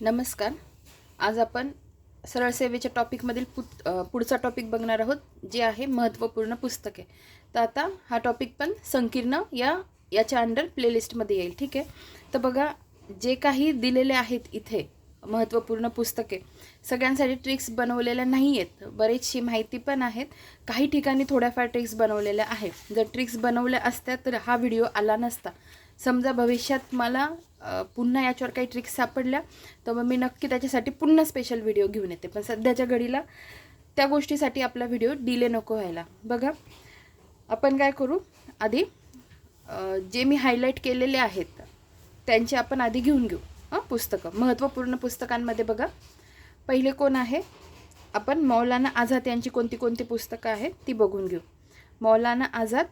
नमस्कार. आज आपण सरळ सेवेच्या टॉपिकमधील पुत पुढचा टॉपिक बघणार आहोत जे आहे महत्त्वपूर्ण पुस्तके. तर आता हा टॉपिक पण संकीर्ण या याच्या अंडर प्लेलिस्टमध्ये येईल ठीक आहे? तर बघा जे काही दिलेले आहेत इथे महत्त्वपूर्ण पुस्तके सगळ्यांसाठी ट्रिक्स बनवलेल्या नाही आहेत बरीचशी माहिती पण आहेत. काही ठिकाणी थोड्याफार ट्रिक्स बनवलेल्या आहेत. जर ट्रिक्स बनवल्या असत्या तर हा व्हिडिओ आला नसता. समजा भविष्यात मला पुन्हा याच्यावर काही ट्रिक्स सापडल्या तर मग मी नक्की त्याच्यासाठी पुन्हा स्पेशल व्हिडिओ घेऊन येते. पण सध्याच्या घडीला त्या गोष्टीसाठी आपला व्हिडिओ डिले नको व्हायला. बघा आपण काय करू? आधी जे मी हायलाईट केलेले आहेत त्यांचे आपण आधी घेऊन घेऊ. हां पुस्तकं. महत्त्वपूर्ण पुस्तकांमध्ये बघा. पहिले कोण आहे? आपण मौलाना आझाद यांची कोणती कोणती पुस्तकं आहेत ती बघून घेऊ. मौलाना आझाद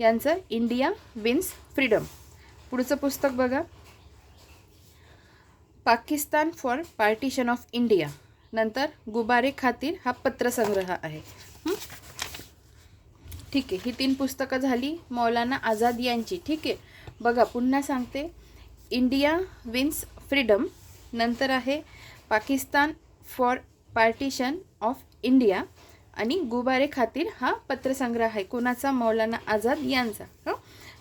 यांचं इंडिया विन्स फ्रीडम पुढचं पुस्तक बघा. Pakistan for partition of India. नंतर गुबारे खातीर हा पत्रसंग्रह आहे. ठीक आहे ही तीन पुस्तकं झाली. मौलाना आझाद यांची. ठीक आहे. बघा पुन्हा सांगते. India wins freedom. नंतर आहे Pakistan for partition of India. आणि गुबारे खातीर हा पत्रसंग्रह आहे. कोणाचा? मौलाना आझाद यांचा. हं?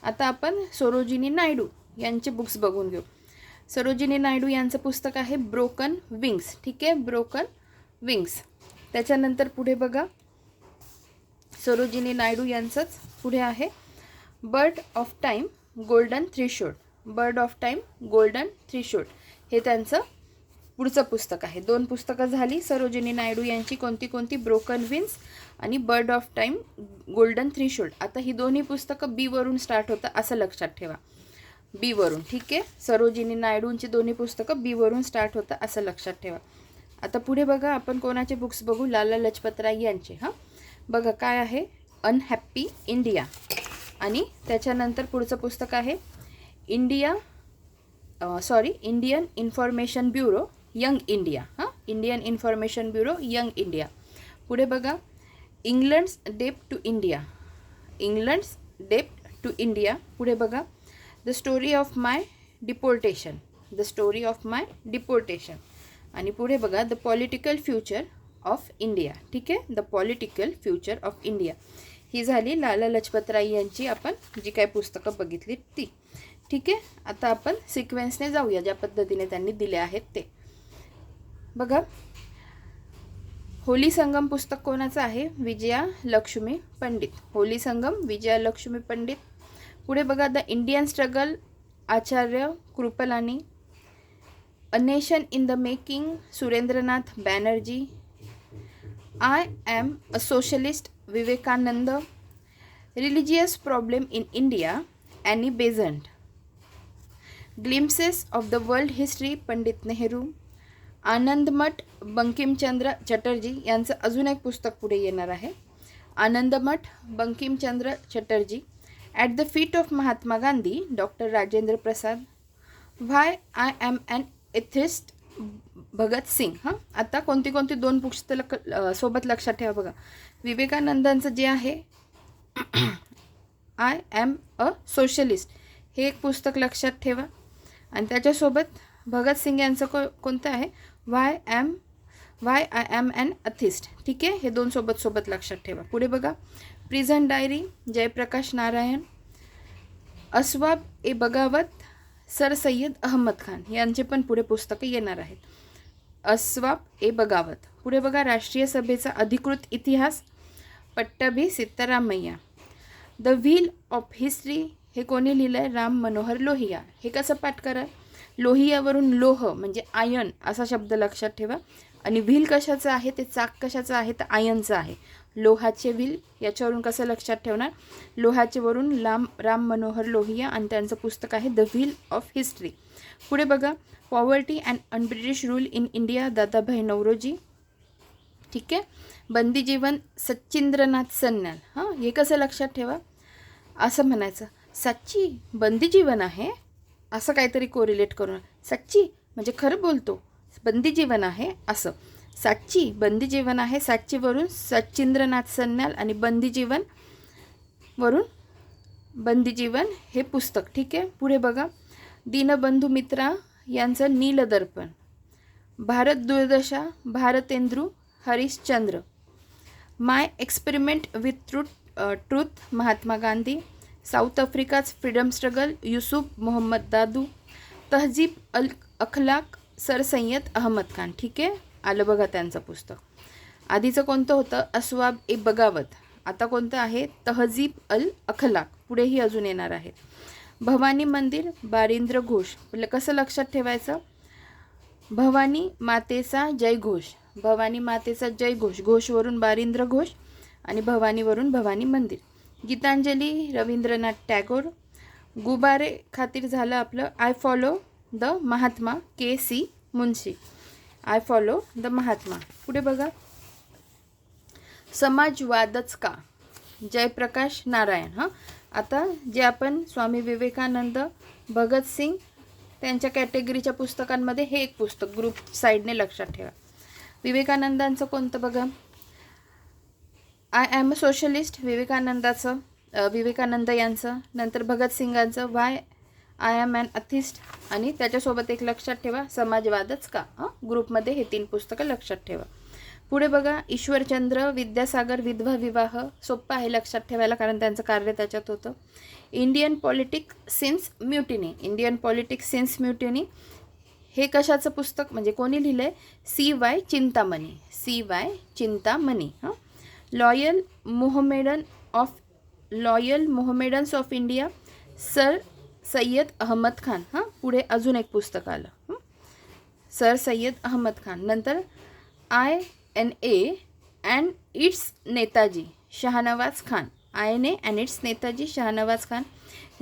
आता आपण सरोजिनी नायडू यांचे बुक्स बघून घेऊ. सरोजिनी नायडू यांचं पुस्तक आहे ब्रोकन विंग्स. ठीक आहे? Broken wings. त्याच्यानंतर पुढे बघा. सरोजिनी नायडू यांचंच पुढे आहे. Bird of time golden threshold bird of time golden threshold हे त्यांचं पुढचं पुस्तक आहे. दोन पुस्तकं झाली सरोजिनी नायडू यांची. कोणती कोणती? ब्रोकन विन्स आणि bird of time golden threshold आता ही दोन्ही पुस्तकं बीवरून स्टार्ट होतं असं लक्षात ठेवा. बीवरून ठीक आहे? सरोजिनी नायडूंची दोन्ही पुस्तकं बीवरून स्टार्ट होतं असं लक्षात ठेवा. आता पुढे बघा आपण कोणाचे बुक्स बघू? लाला लजपतराय यांचे हां? बघा काय आहे? अनहॅप्पी इंडिया आणि त्याच्यानंतर पुढचं पुस्तक आहे India sorry Indian information bureau young India हां? Indian information bureau young India पुढे बघा England's debt to India England's debt to India पुढे बघा the story of my deportation the story of my deportation. आणि पुढे बघा the political future of India. ठीक आहे? The political future of India. ही झाली लाला लजपतराय यांची आपण जी काही पुस्तकं बघितली ती. ठीक आहे? आता आपण सिक्वेन्सने जाऊया ज्या पद्धतीने त्यांनी दिले आहेत ते. बघा. होली संगम पुस्तक कोणाचं आहे? विजया लक्ष्मी पंडित. होली संगम विजया लक्ष्मी पंडित. पुढे बघा the Indian struggle Acharya Kripalani a nation in the making Surendranath Banerjee I am a socialist Vivekananda religious problem in India Annie Besant. Glimpses of the world history Pandit Nehru Anandmath Bankimchandra Chatterjee यांचं अजून एक पुस्तक पुढे येणार आहे. Anandmath Bankimchandra Chatterjee. At the feet of Mahatma Gandhi doctor Rajendra Prasad why I am and atheist Bhagat Singh हां आता कोणती कोणती दोन पुस्तक अ, सोबत लक्षात ठेवा बघा. विवेकानंदांचं जे आहे आय ॲम अ सोशलिस्ट हे एक पुस्तक लक्षात ठेवा. आणि त्याच्यासोबत भगतसिंग यांचं को कोणतं आहे? Why am why I am an atheist ठीक आहे? हे दोन सोबत सोबत लक्षात ठेवा. पुढे बघा. Prison diary Jayaprakash Narayan. Asbab e Baghawat sir Syed Ahmad Khan. यांचे पण पुढे पुस्तकं येणार आहेत. अस्वाब ए बगावत. पुढे बघा राष्ट्रीय सभेचा अधिकृत इतिहास. Pattabhi Sitaramayya the wheel of history हे कोणी लिहिलं आहे राम मनोहर लोहिया. हे कसं पाठ करा लोहियावरून लोह म्हणजे आयन असा शब्द लक्षात ठेवा. आणि व्हील कशाचं आहे ते चाक कशाचं आहे तर आयनचं आहे. लोहाचे व्हील याच्यावरून कसं लक्षात ठेवणार? लोहाचे वरून लाम राम मनोहर लोहिया आणि त्यांचं पुस्तक आहे द व्हील ऑफ हिस्ट्री पुढे बघा poverty and unBritish rule in India Dadabhai Naoroji. ठीक आहे? बंदी जीवन सच्चिंद्रनाथ सन्याल. हां हे कसं लक्षात ठेवा? असं म्हणायचं सच्ची बंदी जीवन आहे? असं काहीतरी कोरिलेट करून. सच्ची म्हणजे खरं बोलतो. बंदी जीवन आहे असं. सातची बंदी जीवन आहे. सातचीवरून सच्चिंद्रनाथ सन्याल आणि बंदी जीवन वरून बंदी जीवन हे पुस्तक. ठीक आहे? पुढे बघा. दीनबंधू मित्रा यांचं Neeldarpan. Bharat Durdasha Bharatendu Harishchandra. My experiment with truth truth Mahatma Gandhi. South आफ्रिकाच freedom struggle Yusuf Mohammed दादू. तहजीब अल अखलाक सर सय्यद अहमद खान ठीक आहे? आलं बघा त्यांचं पुस्तक. आधीचं कोणतं होतं? अस्वाब ए बगावत. आता कोणतं आहे? तहजीब अल अखलाक. पुढेही अजून येणार आहेत. भवानी मंदिर बारिंद्र घोष. कसं लक्षात ठेवायचं? भवानी मातेचा जयघोष भवानी मातेचा जयघोष घोषवरून बारिंद्र घोष आणि भवानीवरून भवानी मंदिर. गीतांजली रवींद्रनाथ टॅगोर. गुबारे खातीर झालं आपलं I follow. The Mahatma K C Munshi I follow the Mahatma. पुढे बघा. समाजवादच का? जयप्रकाश नारायण हां? आता जे आपण स्वामी विवेकानंद भगतसिंग त्यांच्या कॅटेगरीच्या पुस्तकांमध्ये हे एक पुस्तक ग्रुप साईडने लक्षात ठेवा. विवेकानंदांचं कोणतं बघा? आय ॲम अ सोशलिस्ट विवेकानंदाचं विवेकानंद यांचं नंतर भगतसिंगांचं why I am an atheist आणि त्याच्यासोबत एक लक्षात ठेवा समाजवादच का? हां? ग्रुपमध्ये हे तीन पुस्तकं लक्षात ठेवा. पुढे बघा ईश्वरचंद्र विद्यासागर विधवा विवाह सोप्पं आहे लक्षात ठेवायला कारण त्यांचं कार्य त्याच्यात होतं. Indian politic since mutiny Indian politic since mutiny हे कशाचं पुस्तक? म्हणजे कोणी लिहिलं आहे C Y Chintamani. C Y Chintamani. हां? Loyal Mohammedan of loyal Mohammedans of India sir Syed Ahmad Khan. हां पुढे अजून एक पुस्तक आलं. सर सय्यद अहमद खान. नंतर I N A and its Netaji Shahnawaz Khan. I N A and its Netaji Shahnawaz Khan.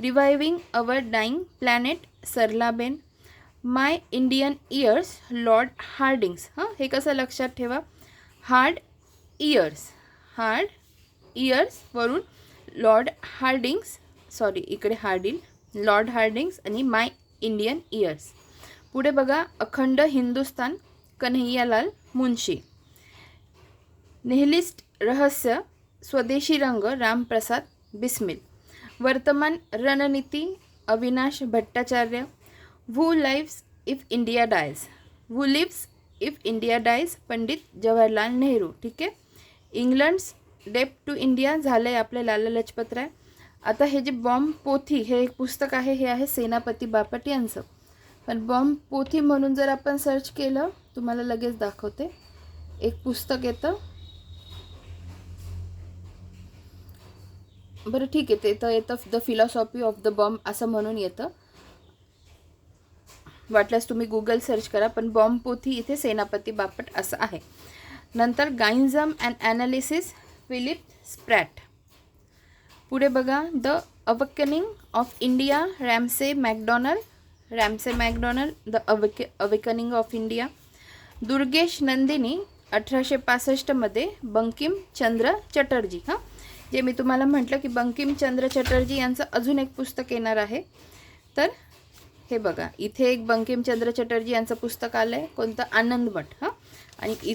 Reviving our dying planet Saralaben. My Indian years Lord Hardinge's. हां हे कसं लक्षात ठेवा? Hard years. हार्ड इयर्सवरून लॉर्ड हार्डिंग्स सॉरी इकडे हार्डिल Lord Hardinge's आणि my Indian years. पुढे बघा अखंड हिंदुस्तान कन्हैयालाल मुन्शी नेहलिस्ट रहस्य स्वदेशी रंग Ramprasad Bismil. Vartaman Rananiti Avinash Bhattacharya. Who lives if India dies who lives if India dies Pandit Jawaharlal Nehru ठीक आहे? इंग्लंड्स डेप टू इंडिया झालं आहे आपल्या लाला लजपतराय आता हे जे बॉम्ब पोथी हे एक पुस्तक आहे हे आहे सेनापती बापट यांचं. पण बॉम्ब पोथी म्हणून जर आपण सर्च केलं तुम्हाला लगेच दाखवते. एक पुस्तक येतं. बरं ठीक आहे. ते तर येतं the philosophy of the bomb असं म्हणून येतं. वाटल्यास तुम्ही गुगल सर्च करा पण बॉम्ब पोथी इथे सेनापती बापट असं आहे. नंतर Gandhism and analysis Philip Spratt पुढे बघा. The awakening of India Ramsay MacDonald Ramsay MacDonald the awak awakening of India Durgesh Nandini अठराशे पासष्टमध्ये बंकिमचंद्र चटर्जी हां? जे मी तुम्हाला म्हटलं की बंकिमचंद्र चटर्जी यांचं अजून एक पुस्तक येणार आहे. तर हे बघा इथे एक बंकिमचंद्र चटर्जी यांचं पुस्तक आलं आहे कोणतं आनंदमठ हां? आणि इ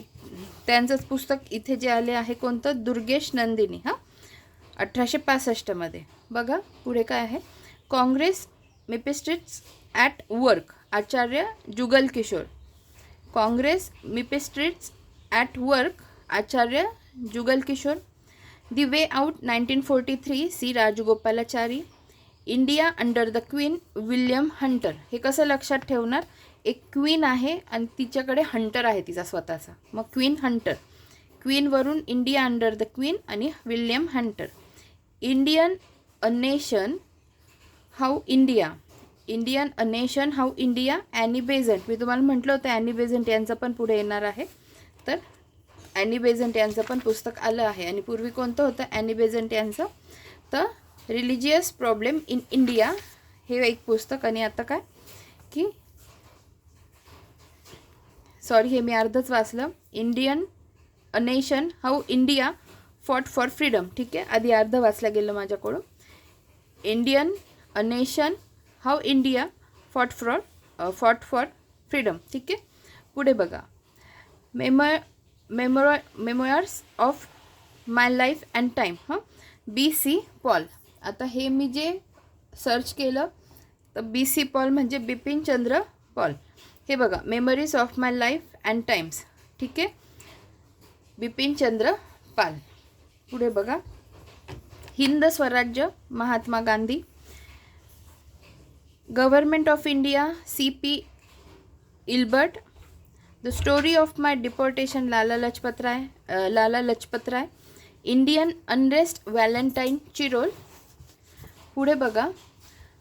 त्यांचंच पुस्तक इथे जे आले आहे कोणतं? दुर्गेश नंदिनी हां? अठराशे पासष्टमध्ये. बघा पुढे काय आहे? Congress ministries at work Acharya Jugal Kishore. Congress ministries at work Acharya Jugal Kishore. The way out nineteen forty three C Rajagopalachari. India under the queen William Hunter. हे कसं लक्षात ठेवणार? एक क्वीन आहे आणि तिच्याकडे हंटर आहे तिचा स्वतःचा. मग क्वीन हंटर. क्वीनवरून इंडिया अंडर द क्वीन आणि William Hunter. Indian a nation how India Indian a nation how India Annie Besant मी तुम्हाला म्हटलं होतं ॲनी बेझंट यांचं पण पुढे येणार आहे. तर ॲनी बेझंट यांचं पण पुस्तक आलं आहे. आणि पूर्वी कोणतं होतं? ॲनी बेझंट यांचं. तर रिलिजियस प्रॉब्लेम इन इंडिया हे एक पुस्तक आणि आता काय? की सॉरी हे मी अर्धच वाचलं. Indian a nation how India fought for freedom ठीक आहे? आधी अर्ध वाचलं गेलं माझ्याकडून. Indian a nation how India fought for fought for freedom ठीक आहे? पुढे बघा. Memo memo memoirs of my life and time हां? बी सी पॉल आता हे मी जे सर्च केलं तर बी सी पॉल म्हणजे बिपिन चंद्र पॉल हे बघा memories of my life and times ठीक आहे? बिपिन चंद्र पाल पुढे बघा. Hind Swaraj Mahatma Gandhi. Government of India C P Ilbert the story of my deportation Lala Lajpat Rai Lala Lajpat Rai Indian unrest Valentine Chirol पुढे बघा.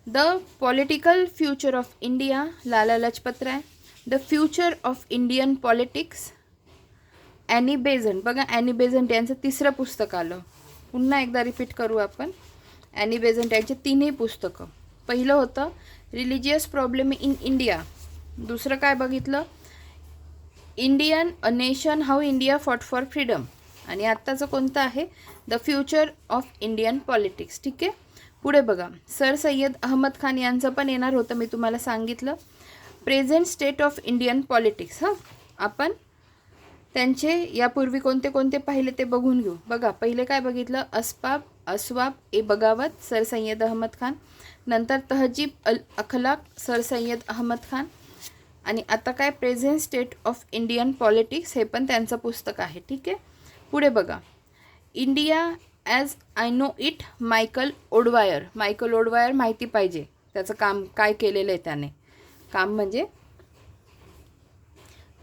The political future of India Lala Lajpat Rai the future of Indian politics Annie Besant बघा Annie Besant यांचं तिसरं पुस्तक आलं. पुन्हा एकदा repeat करू आपण. ॲनी बेझंट यांचे तीनही पुस्तकं. पहिलं होतं रिलिजियस प्रॉब्लेम इन इंडिया दुसरं काय बघितलं? Indian a nation how India fought for freedom आणि आत्ताचं कोणतं आहे? The future of Indian politics ठीक आहे? पुढे बघा. सर सय्यद अहमद खान यांचं पण येणार होतं मी तुम्हाला सांगितलं. Present state of Indian politics हां? आपण त्यांचे यापूर्वी कोणते कोणते पाहिले ते बघून घेऊ. बघा पहिले काय बघितलं? अस्पाब अस्वाब ए बगावत सर सय्यद अहमद खान. नंतर तहजीब अल अखलाक सर सय्यद अहमद खान. आणि आता काय? Present state of Indian politics हे पण त्यांचं पुस्तक आहे ठीक आहे? पुढे बघा. India as I know it Michael O'Dwyer. Michael O'Dwyer माहिती पाहिजे. त्याचं काम काय केलेलं आहे त्याने? काम म्हणजे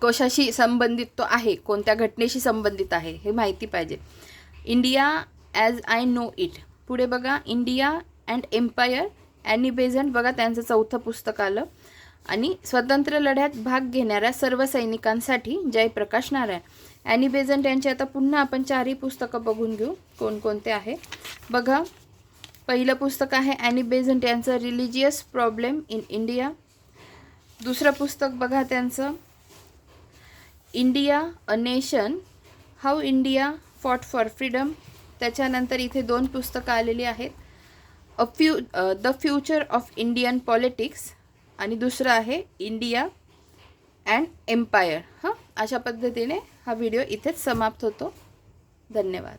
कशाशी संबंधित तो आहे? कोणत्या घटनेशी संबंधित आहे? हे माहिती पाहिजे. India as I know it पुढे बघा. India and empire Annie Besant बघा त्यांचं चौथं पुस्तक आलं. आणि स्वतंत्र लढ्यात भाग घेणाऱ्या सर्व सैनिकांसाठी जयप्रकाश नारायण. ॲनी बेझंट यांची आता पुन्हा आपण चारही पुस्तकं बघून घेऊ. कोणकोणते आहे? बघा. पहिलं पुस्तक आहे ॲनी बेझंट यांचं रिलिजियस प्रॉब्लेम इन इंडिया दुसरं पुस्तक बघा त्यांचं. India a nation how India fought for freedom त्याच्यानंतर इथे दोन पुस्तकं आलेली आहेत. A few the future of Indian politics आणि दुसरं आहे इंडिया अँड एम्पायर. हां अशा पद्धतीने हा व्हिडिओ इथेच समाप्त होतो. धन्यवाद.